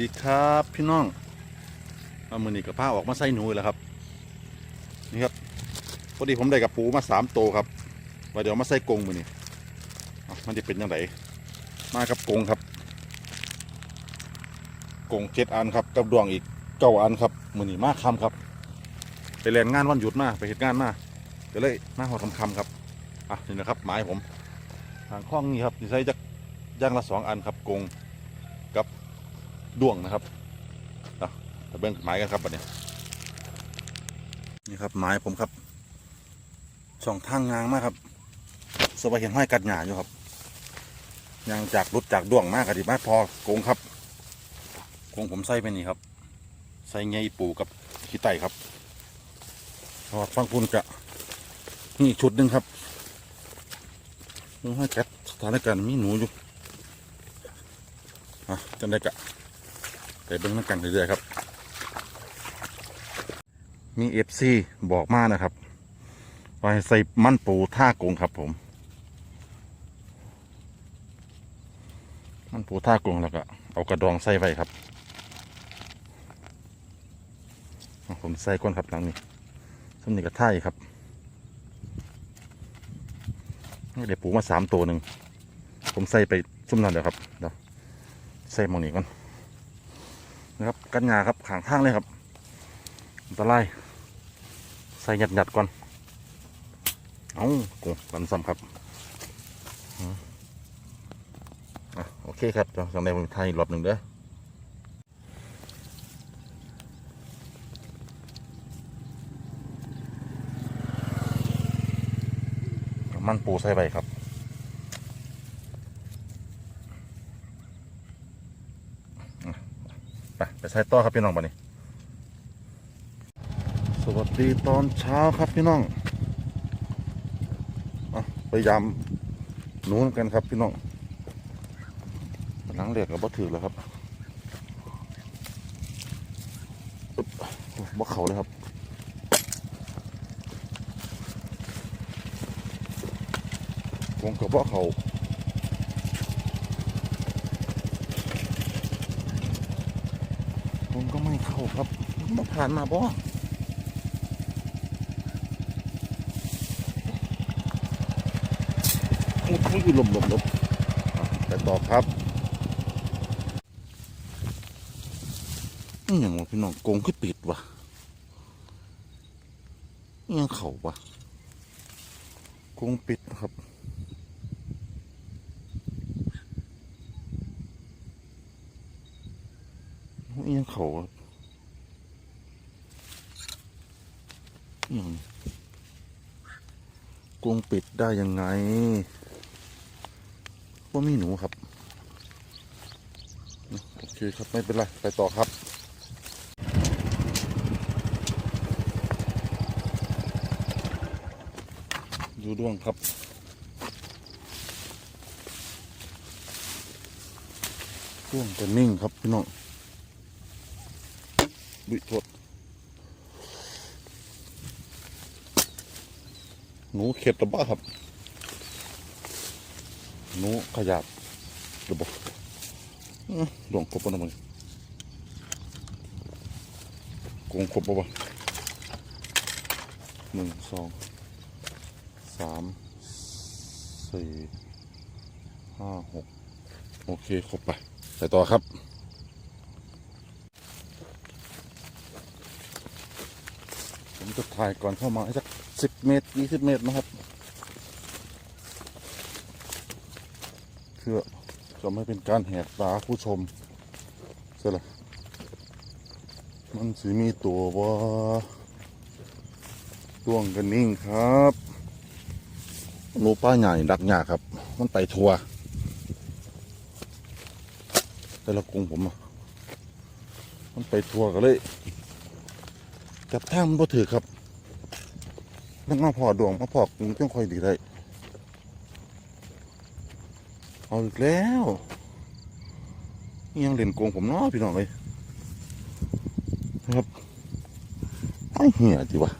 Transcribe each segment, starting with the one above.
ดีครับพี่น้องเอามือนี้กับผ้าออกมาใส่หนูแล้วครับ นี่ครับพอดีผมได้กับปูมาสามโตครับว่าเดี๋ยวมาใส่กรงมือนี่มันจะเป็นยังไงมากับกรงครับกรงเจ็ดอันครับ กับดวงอีกเก้าอันครับมือนี้มาคำครับ ไปเรียนงานวันหยุดมาไปเหตุงานมาก็เลยมาหอดคำๆครับอะนี่นะครับหมายผมทางคล้องนี่ครับที่ใส่จักย่างละสองอันครับกรงกับ ด้วงนะครับเอะเบิ้งหมายกันครับบัดนี้นี่ครับหมายผมครับสองทางงางมากครับสบายเห็นห้อยกัดหยาอยู่ครับยางจากรุดจากด้วงมากกะดิมาพอโกงครับโกงผมใส่ไปนี่ครับใส่ไงปูกับขี้ไตครับทอฟังปุ่นกะนี่ชุดหนึ่งครับมึงให้กัดสถานการณ์มีหนูอยู่อะจังได้กะ แต่เบิ้งน้ำกันเรื่อยๆครับ มีเอฟซีบอกมานะครับว่าใส่มันปูท่ากงครับผม มันปูท่ากงแล้วก็เอากระดองใส่ไว้ครับผมใส่ก้นครับหลังนี้สมนี่กระท่ายครับเดี๋ยวปูมาสามตัวหนึ่งผมใส่ไปซุ่มนั่นเดี๋ยวครับเดี๋ยวใส่มองนี้ก่อน นะครับกันยาครับขางทางเลยครับอันตรายใส่หยัดหยัดก่อนเอากูกันซ้ำครับอะโอเคครับเดี๋ยวจังในผมไทยรอบหนึ่งเด้อมันปูใส่ใบครับ ไปไป ใส่ต่อครับพี่น้องบันนี้ สวัสดีตอนเช้าครับพี่น้องอะพยายามนู้นกันครับพี่น้องหลังเหล็กกับบ่ถือแล้วครับบ่เข่าเลยครับวงกระเพาะเขาวงก็ไม่เข้าครับมาผ่านมาบ่มุดมุดอยู่หลบหลบหลบอะไปต่อครับ นี่อย่างวะพี่น้องกงขึ้นปิดวะนี่ยังเข่าวะกงปิดครับนี่ยังเขาอะอหย่าง กรงปิดได้ยังไงว่ามีหนูครับ โอเคครับไม่เป็นไร ไปต่อครับดูด้วงครับด้วงจะนิ่งครับพี่น้องบิโทษ หนูเข็ดหรือเปล่าครับ หนูขยับรือเปล่าอื้อหลวงครบปะนะมึงกงครบปะวะหนึ่งสองสามสี่ห้าหกโอเค ครบไป ไปต่อครับ ผมจะถ่ายก่อนเข้ามาสักสิบเมตรยี่สิบเมตรนะครับเพื่อจะไม่เป็นการแหกตาผู้ชมเสร็จละมันสีมีตัวว่าต้วงกันนิ่งครับหนูป้าใหญ่ดักหยาครับ มันไปทัวแต่ละกรงผมอะมันไปทัวกันเลย จับทางมันบ่ถือครับนั่งมาพอดวงมาพอกมันต้องคอยดีได้เอาอีกแล้วยังเล่นโกงผมเนาะพี่น้องเลยนะครับไอ้เหี้ยจีวะ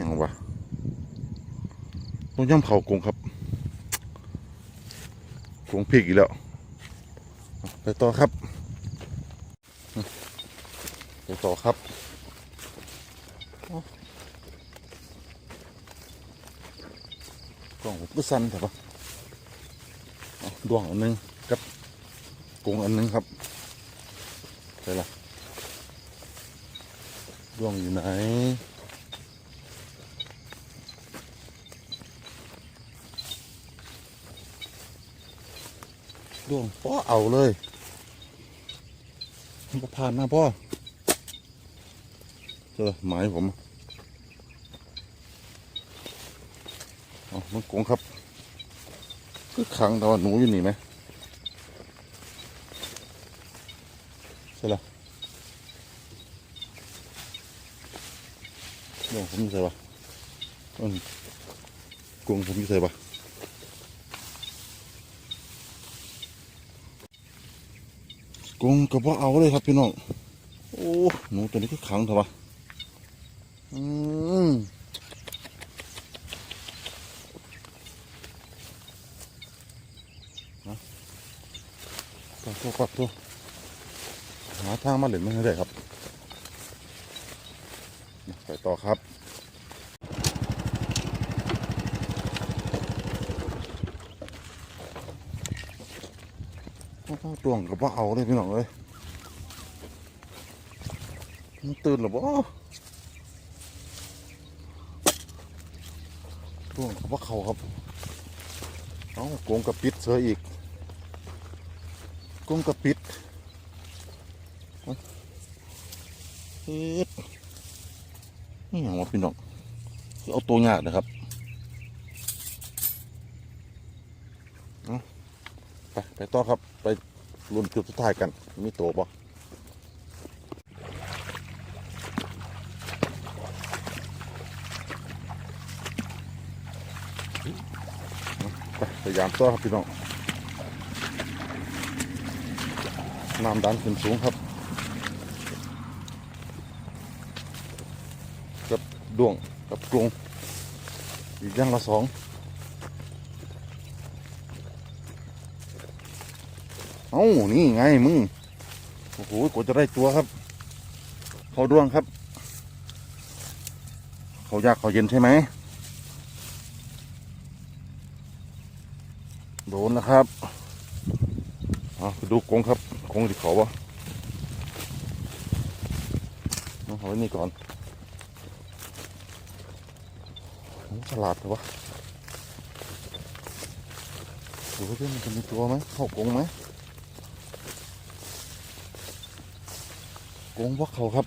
ยังวะต้องย่ำเข่ากงครับคงพริกอีกแล้ว ไปต่อครับไปต่อครับกล่องก็สั้นแต่ปะดวงอันหนึงกับกรงอันหนึงครับไปละดวงอยู่ไหน ดวงพ่อเอาเลยมันผ่านมาพ่อเจอหมายผมเอมันกงครับก็ขังแต่ว่าหนูอยู่นี่ไหมใช่ละดวงผมใส่ปะอืมกงผมใส่ปะ กงกับว่าะเอาเลยครับพี่น้องโอ้หนูตัวนี้ก็ขังเถอะวะอืมนะปัดตัวปัดตัวหาทางมาเหลือไม่ได้ครับ ไปต่อครับโอ้โห ตวงกับว่าเอาเลยพี่น้องเอ้ยมันตื่นหรือบ่ตวงกับว่าเขาครับเอาโกงกับปิดเสืออีกโกงกับปิดเอาเฮ็ดนี่อย่างว่าพี่น้องเอาตัวยากนะครับ ไปไปต่อครับไปรุนจุดสุดท้ายกัน มีตัวปะไปพยายามต่อครับพี่น้องน้ำดันขึ้นสูงครับกับดวงกับกรงอีกอย่างละสอง เอ้านี่ไงมึง โอ้โหกว่าจะได้ตัวครับ เขาดวงครับ เขายากเขาเย็นใช่ไหม โดนแล้วครับเอาดูกรงครับกรงที่เขาวะเอาเอาไว้นี่ก่อนฉลาดเหรอวะดูว่ามันจะมีตัวไหมเข้ากรงไหม กงพวกเขาครับ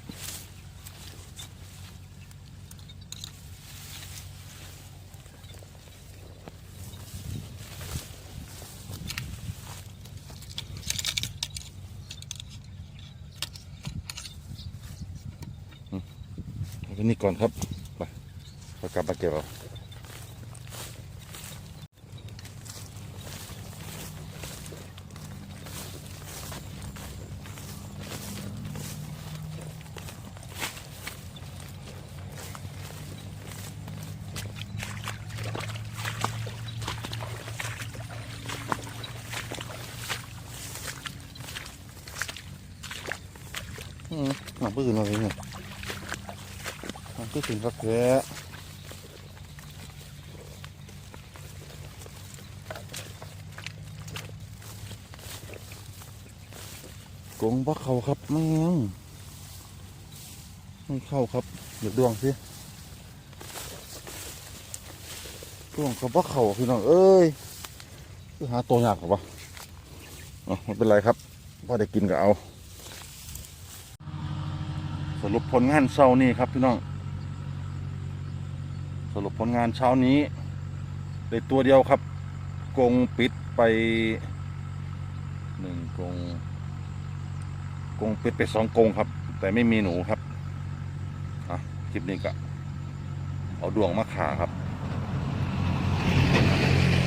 นี่ก่อนครับ ไปไปกลับมาเก็บเอาอื มหนังปืนอะไรเนี่ยหนังปืนครับแท้กงบักเขาครับแม่งไม่เข้าครับเดี๋ยวดวงสิดวงกับบักเขาพี่น้องเอ้ยคือหาตัวยากหรอวะอ๋อไม่เป็นไรครับพอได้กินก็เอา สรุปผลงานเช้านี้ครับพี่น้อง สรุปผลงานเช้านี้ได้ตัวเดียวครับ กงปิดไปหนึ่งกงกงปิดไปสองกงครับ แต่ไม่มีหนูครับอะคลิปนี้ก็เอาดวงมาขาครับ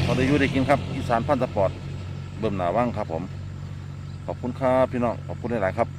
เราได้อยู่ได้กินครับอีสานพันธ์สปอร์ตเบิ่มหนาว่างครับผม ขอบคุณครับพี่น้อง ขอบคุณหลาย ๆ ครับ